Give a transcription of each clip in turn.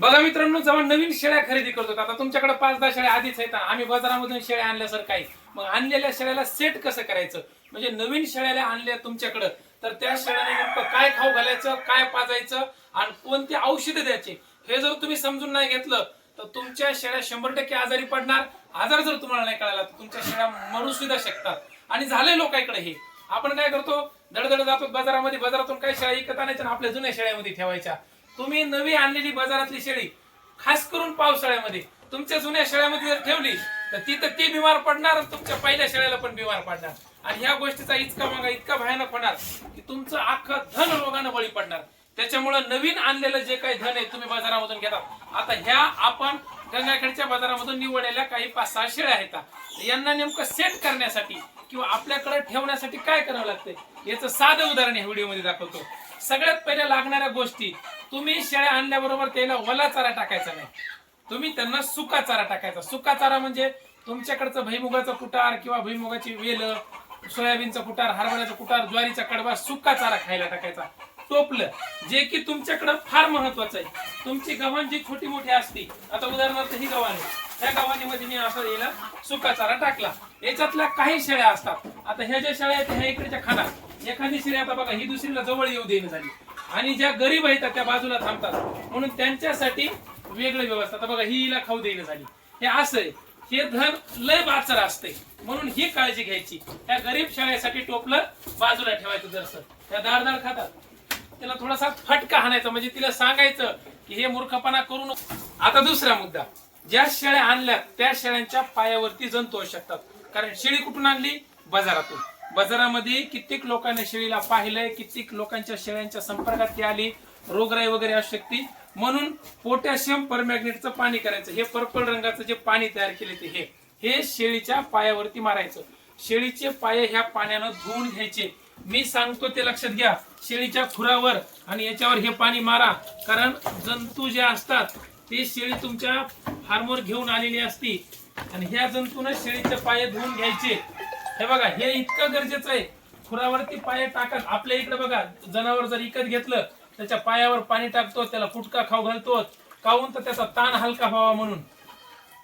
बघा मित्रांनो जेव्हा नवीन शेळ्या खरेदी करतो आता तुमच्याकडे पाच दहा शेळ्या आधीच आहेत. आम्ही बाजारामधून शेळ्या आणल्या सर काही मग आणलेल्या शेळ्याला सेट कसं करायचं? म्हणजे नवीन शेळ्याला आणल्या तुमच्याकडं तर त्या शेळ्याने नेमकं काय खाऊ घालायचं काय पाजायचं आणि कोणती औषधं द्यायची? हे जर तुम्ही समजून नाही घेतलं तर तुमच्या शेळ्या शंभर टक्के आजारी पडणार. आजार जर तुम्हाला नाही कळाला तर तुमच्या शेळ्या मरू सुद्धा शकतात. आणि झाले लोकांकडे हे. आपण काय करतो दडदड जातो बाजारामध्ये बाजारातून काही शेळ्या विकत आणायच्या आपल्या जुन्या शेळ्यामध्ये ठेवायच्या. तुम्ही नवी आणलेली बाजारातली शेळी खास करून पावसाळ्यामध्ये तुमच्या जुन्या शेळ्यामध्ये जर ठेवली तर ती तर ती बिमार पडणार आणि तुमच्या पहिल्या शेळ्याला पण बिमार पडणार. आणि ह्या गोष्टीचा इतका मागा इतका भयानक होणार की तुमचं अख्खं धन रोगानं बळी पडणार. त्याच्यामुळं नवीन आणलेलं जे काही धन आहे तुम्ही बाजारामधून घेता. आता ह्या आपण गंगाखेडच्या बाजारामधून निवडलेल्या काही पाच सहा शेळ्या आहेत. यांना नेमकं सेट करण्यासाठी किंवा आपल्याकडे ठेवण्यासाठी काय करावं लागतंय याचं साधं उदाहरण या व्हिडिओमध्ये दाखवतो. सगळ्यात पहिल्या लागणाऱ्या गोष्टी तुम्ही शेळ्या आणल्याबरोबर त्याला ओला चारा टाकायचा नाही. तुम्ही त्यांना सुका चारा टाकायचा. सुका चारा म्हणजे तुमच्याकडचं भुईमुगाचं कुटार किंवा भुईमुगाची वेल सोयाबीनचं कुटार हरभऱ्याचं कुटार ज्वारीचा कडवा सुका चारा खायला टाकायचा. टोपलं जे की तुमच्याकडं फार महत्वाचं आहे. तुमची गव्हाण जी छोटी मोठी असती आता उदाहरणार्थ ही गव्हाण आहे. त्या गव्हाणीमध्ये मी असं याला सुका चारा टाकला. याच्यातल्या काही शेळ्या असतात. आता ह्या ज्या शेळ्या आहेत ह्या इकडच्या खाना. एखादी शेळी आता बघा ही दुसरीला जवळ येऊ देणं झाली. आणि ज्या गरीब आहेत त्या बाजूला थांबतात. म्हणून त्यांच्यासाठी वेगळी व्यवस्था. आता बघा ही हिला खाऊ देणं झाली. हे असं आहे. हे धन लय बाचर असते म्हणून ही काळजी घ्यायची. त्या गरीब शाळेसाठी टोपलं बाजूला ठेवायचं जरसं. त्या दारदार खातात. त्याला थोडासा फटका हाणायचा. म्हणजे तिला सांगायचं की हे मूर्खपणा करू नको. आता दुसरा मुद्दा. ज्या शेळ्या आणल्या त्या शेळ्यांच्या पायावरती जंतू असू शकतात. कारण शेळी कुठून आणली? बाजारातून. बाजारामध्ये कित्येक लोकांनी शेळीला पाहिलंय कित्येक लोकांच्या शेळ्यांच्या संपर्कात ती आली रोगराई वगैरे असू शकते. म्हणून पोटॅशियम परमॅग्नेटचं पाणी करायचं. हे पर्पल रंगाचं जे पाणी तयार केले ते हे. हे शेळीच्या पायावरती मारायचं. शेळीचे पाय ह्या पाण्यानं धुवून घ्यायचे. मी सांगतो ते लक्षात घ्या. शेळीच्या खुरावर आणि याच्यावर हे पाणी मारा. कारण जंतू जे असतात ते शेळी तुमच्या फार्मवर घेऊन आलेली असती. आणि ह्या जंतून शेळीचे पाय धुवून घ्यायचे. हे बघा हे इतकं गरजेचं आहे. खुरावरती पाय टाकत आपल्या इकडे बघा जनावर जर इकत घेतलं त्याच्या पायावर पाणी टाकतो त्याला फुटका खाऊ घालतो. काऊन तर त्याचा ताण हलका व्हावा म्हणून.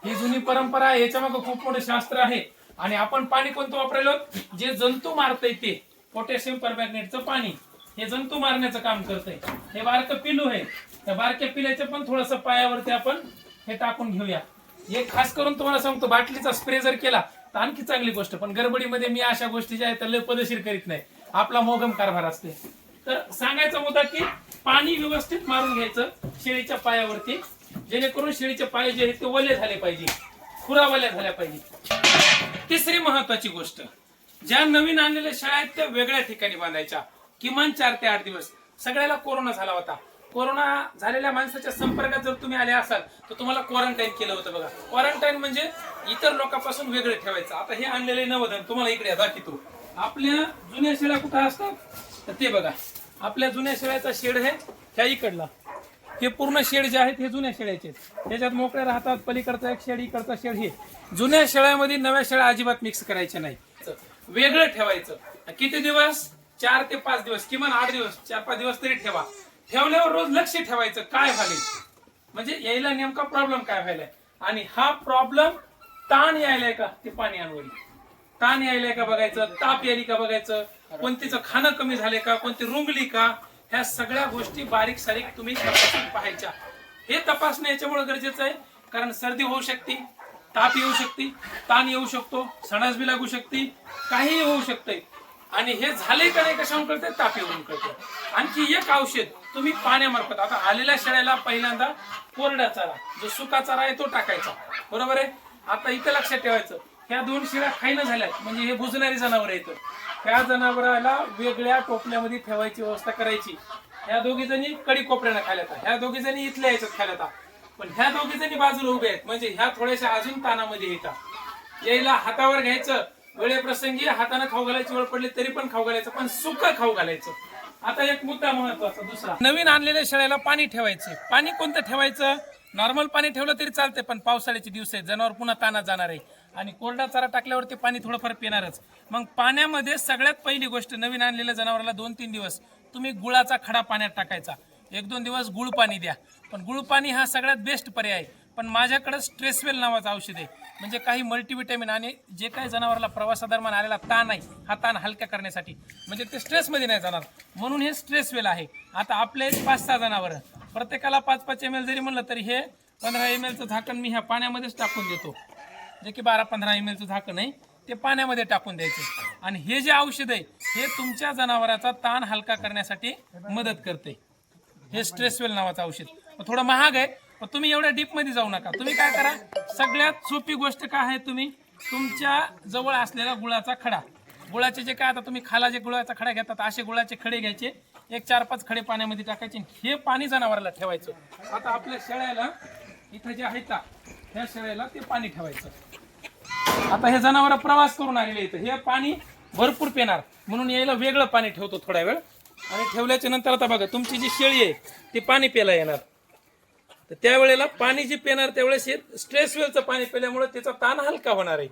ही जुनी परंपरा आहे याच्या मागे खूप मोठं शास्त्र आहे. आणि आपण पाणी कोणतं वापरायलो? जे जंतू मारतय ते. पोटॅशियम परमॅग्नेटचं पाणी. हे जंतू मारण्याचं काम करतंय. हे बारकं पिलू आहे. त्या बारक्या पिल्याच्या पण थोडस पायावरती आपण हे टाकून घेऊया. हे खास करून तुम्हाला सांगतो बाटलीचा स्प्रे जर केला तर आणखी चांगली गोष्ट पण गडबडीमध्ये मी अशा गोष्टी ज्या आहेत पदशीर करीत नाही. आपला मोगम कारभार असते. तर सांगायचा मुद्दा की पाणी व्यवस्थित मारून घ्यायचं शेळीच्या पायावरती जेणेकरून शेळीचे पाय जे आहेत ते वले झाले पाहिजे. खुरा वल्या झाल्या पाहिजे. तिसरी महत्वाची गोष्ट ज्या नवीन आणलेल्या शाळा आहेत त्या वेगळ्या ठिकाणी बांधायच्या. किमान चार ते आठ दिवस. सगळ्याला कोरोना झाला होता. कोरोना झालेल्या माणसाच्या संपर्कात जर तुम्ही आले असाल तर तुम्हाला क्वारंटाईन केलं होतं बघा. क्वारंटाईन म्हणजे इतर लोकांपासून वेगळे ठेवायचं. आता हे आणलेले नवधन तुम्हाला इकडे दाखवतो. आपल्या जुन्या शेळ्या कुठं असतात? तर ते बघा. आपल्या जुन्या शेळ्याचा शेड आहे ह्या इकडला. हे पूर्ण शेड जे आहेत हे जुन्या शेळ्याचे आहेत. त्याच्यात मोकळ्या राहतात पलीकडचा एक शेड इकडचा शेड हे. जुन्या शेळ्यामध्ये नव्या शेळ्या अजिबात मिक्स करायच्या नाही वेगळं ठेवायचं. किती दिवस? चार ते पाच दिवस किमान आठ दिवस चार पाच दिवस तरी ठेवा. ठेवल्यावर रोज लक्ष ठेवायचं काय व्हायलंय? म्हणजे यायला नेमका प्रॉब्लेम काय व्हायलाय? आणि हा प्रॉब्लेम ताण यायलाय का? ते पाणी आणवली ताण यायलाय का बघायचं? ताप यायली का बघायचं? कोणतीचं खाणं कमी झाले का? कोणती रुंगली का? ह्या सगळ्या गोष्टी बारीक सारीक तुम्ही तपासून पाहायच्या. हे तपासणं याच्यामुळे गरजेचं आहे कारण सर्दी होऊ शकते ताप येऊ शकते ताण येऊ शकतो सणास बी लागू शकते काही होऊ शकतंय. आणि हे झाले का नाही कशाहून कळते ताप येऊन कळते आणखी एक औषध तुम्ही पाण्यामार्फत आता आलेल्या शेळ्याला पहिल्यांदा कोरडा चारा जो सुका चारा आहे तो टाकायचा. बरोबर आहे? आता इथं लक्षात ठेवायचं ह्या दोन शेळ्या खाईन झाल्यात म्हणजे हे भुजणारी जनावर येतं त्या जनावराला वेगळ्या टोपल्यामध्ये ठेवायची व्यवस्था करायची. ह्या दोघी जणी कडी कोपऱ्यानं खाल्यात ह्या दोघी जणी इथल्या याच्यात खाल्यात पण ह्या दोघी जणी बाजूला उभे आहेत म्हणजे ह्या थोड्याशा अजून तानामध्ये येतात. यायला हातावर घ्यायचं वेळेप्रसंगी हाताने खाऊ घालायची वेळ पडली तरी पण खाऊ घालायचं पण सुक खाऊ घालायचं. आता एक मुद्दा महत्त्वाचा दुसरा. नवीन आणलेल्या शेळ्याला पाणी ठेवायचं. पाणी कोणतं ठेवायचं? नॉर्मल पाणी ठेवलं तरी चालते पण पावसाळ्याचे दिवस आहे जनावर पुन्हा ताना जाणार आहे. आणि कोरडा चारा टाकल्यावरती पाणी थोडंफार पिणारच. मग पाण्यामध्ये सगळ्यात पहिली गोष्ट नवीन आणलेल्या जनावराला दोन तीन दिवस. तुम्ही गुळाचा खडा पाण्यात टाकायचा. एक दोन दिवस गुळ पाणी द्या. पण गुळपाणी हा सगळ्यात बेस्ट पर्याय आहे. पण माझ्याकडं स्ट्रेसवेल नावाचं औषध आहे. म्हणजे काही मल्टीविटॅमिन आणि जे काही जनावराला प्रवासादरम्यान आलेला ताण आहे हा ताण हलका करण्यासाठी. म्हणजे ते स्ट्रेसमध्ये नाही जाणार. म्हणून हे स्ट्रेस वेल आहे. आता आपले पाच सहा जनावर प्रत्येकाला पाच पाच एम एल जरी म्हणलं तरी हे पंधरा एम एलचं झाकण मी ह्या पाण्यामध्येच टाकून देतो. जे की बारा पंधरा एम एलचं झाकण आहे ते पाण्यामध्ये टाकून द्यायचं. आणि हे जे औषध आहे हे तुमच्या जनावराचा ताण हलका करण्यासाठी मदत करते. हे स्ट्रेसवेल नावाचं औषध. थोडं महाग आहे पण तुम्ही एवढ्या डीपमध्ये जाऊ नका. तुम्ही काय करा सगळ्यात सोपी गोष्ट काय आहे तुम्ही? तुमच्या जवळ असलेला गुळाचा खडा. गुळाचे जे काय आता तुम्ही खाला जे गुळाचा खडा घेतात असे गुळाचे खडे घ्यायचे. एक चार पाच खडे पाण्यामध्ये टाकायचे हे पाणी जनावराला ठेवायचं. आता आपल्या शेळ्याला इथं जे आहे का ह्या शेळ्याला ते पाणी ठेवायचं. आता हे जनावर प्रवास करून आलेले इथं हे पाणी भरपूर पिणार. म्हणून यायला वेगळं पाणी ठेवतो थोडा वेळ. आणि ठेवल्याच्या नंतर आता बघा तुमची जी शेळी आहे ती पाणी प्यायला येणार. तर त्यावेळेला पाणी जे पिणार त्यावेळेस हे स्ट्रेसवेलचं पाणी पिल्यामुळे त्याचा ताण हलका होणार आहे.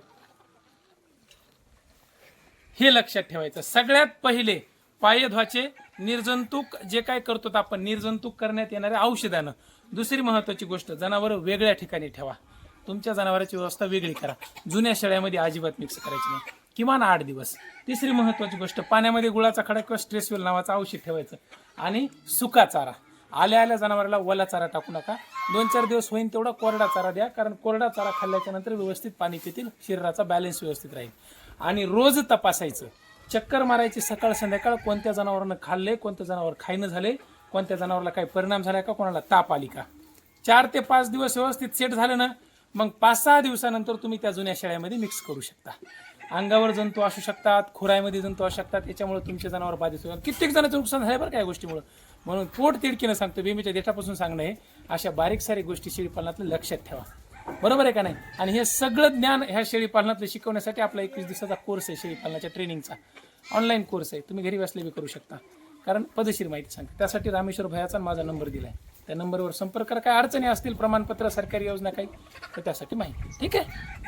हे लक्षात ठेवायचं. सगळ्यात पहिले पायध्वाचे निर्जंतुक जे काय करतो आपण निर्जंतुक करण्यात येणाऱ्या औषधानं. दुसरी महत्वाची गोष्ट जनावर वेगळ्या ठिकाणी ठेवा. तुमच्या जनावरांची व्यवस्था वेगळी करा. जुन्या शेळ्यामध्ये अजिबात मिक्स करायची नाही. किमान आठ दिवस. तिसरी महत्वाची गोष्ट पाण्यामध्ये गुळाचा खडा किंवा स्ट्रेसवेल नावाचं औषध ठेवायचं. आणि सुका चारा. आल्या आल्या जनावराला ओला चारा टाकू नका. दोन चार दिवस होईन तेवढा कोरडा चारा द्या कारण कोरडा चारा खाल्ल्याच्या नंतर व्यवस्थित पाणी पितील शरीराचा बॅलन्स व्यवस्थित राहील. आणि रोज तपासायचं. चक्कर मारायची सकाळ संध्याकाळ कोणत्या जनावरांना खाल्ले कोणत्या जनावर खायनं झाले कोणत्या जनावराला काही परिणाम झाला का कोणाला ताप आली का? चार ते पाच दिवस व्यवस्थित सेट झालं ना मग पाच सहा दिवसानंतर तुम्ही त्या जुन्या शेळ्यामध्ये मिक्स करू शकता. अंगावर जंतू असू शकतात खुराईमध्ये जंतू असू शकतात याच्यामुळे तुमचे जनावर बाधित होतात. कित्येक जणांचं नुकसान झालं बरं काय गोष्टीमुळे. म्हणून पोट तिडकीनं सांगतो बेमीच्या देठापासून सांगणं आहे अशा बारीक सारी गोष्टी शेळीपालनातलं लक्षात ठेवा. बरोबर आहे का नाही? आणि हे सगळं ज्ञान ह्या शेळीपालनातलं शिकवण्यासाठी आपला एकवीस दिवसाचा कोर्स आहे शेळीपालनाच्या ट्रेनिंगचा ऑनलाईन कोर्स आहे. तुम्ही घरी बसले बी करू शकता. कारण पदशीर माहिती सांगते. त्यासाठी रामेश्वर भयाचा माझा नंबर दिला आहे त्या नंबरवर संपर्क करा. काय अडचणी असतील प्रमाणपत्र सरकारी योजना काही तर त्यासाठी माहिती. ठीक आहे?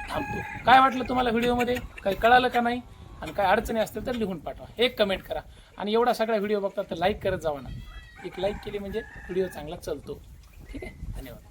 थांबतो. काय वाटलं तुम्हाला व्हिडिओमध्ये? काही कळालं का नाही? आणि काय अडचणी असतील तर लिहून पाठवा. एक कमेंट करा. आणि एवढा सगळा व्हिडिओ बघता तर लाईक करत जावा ना. एक लाईक केली म्हणजे व्हिडिओ चांगला चालतो. ठीक आहे? धन्यवाद.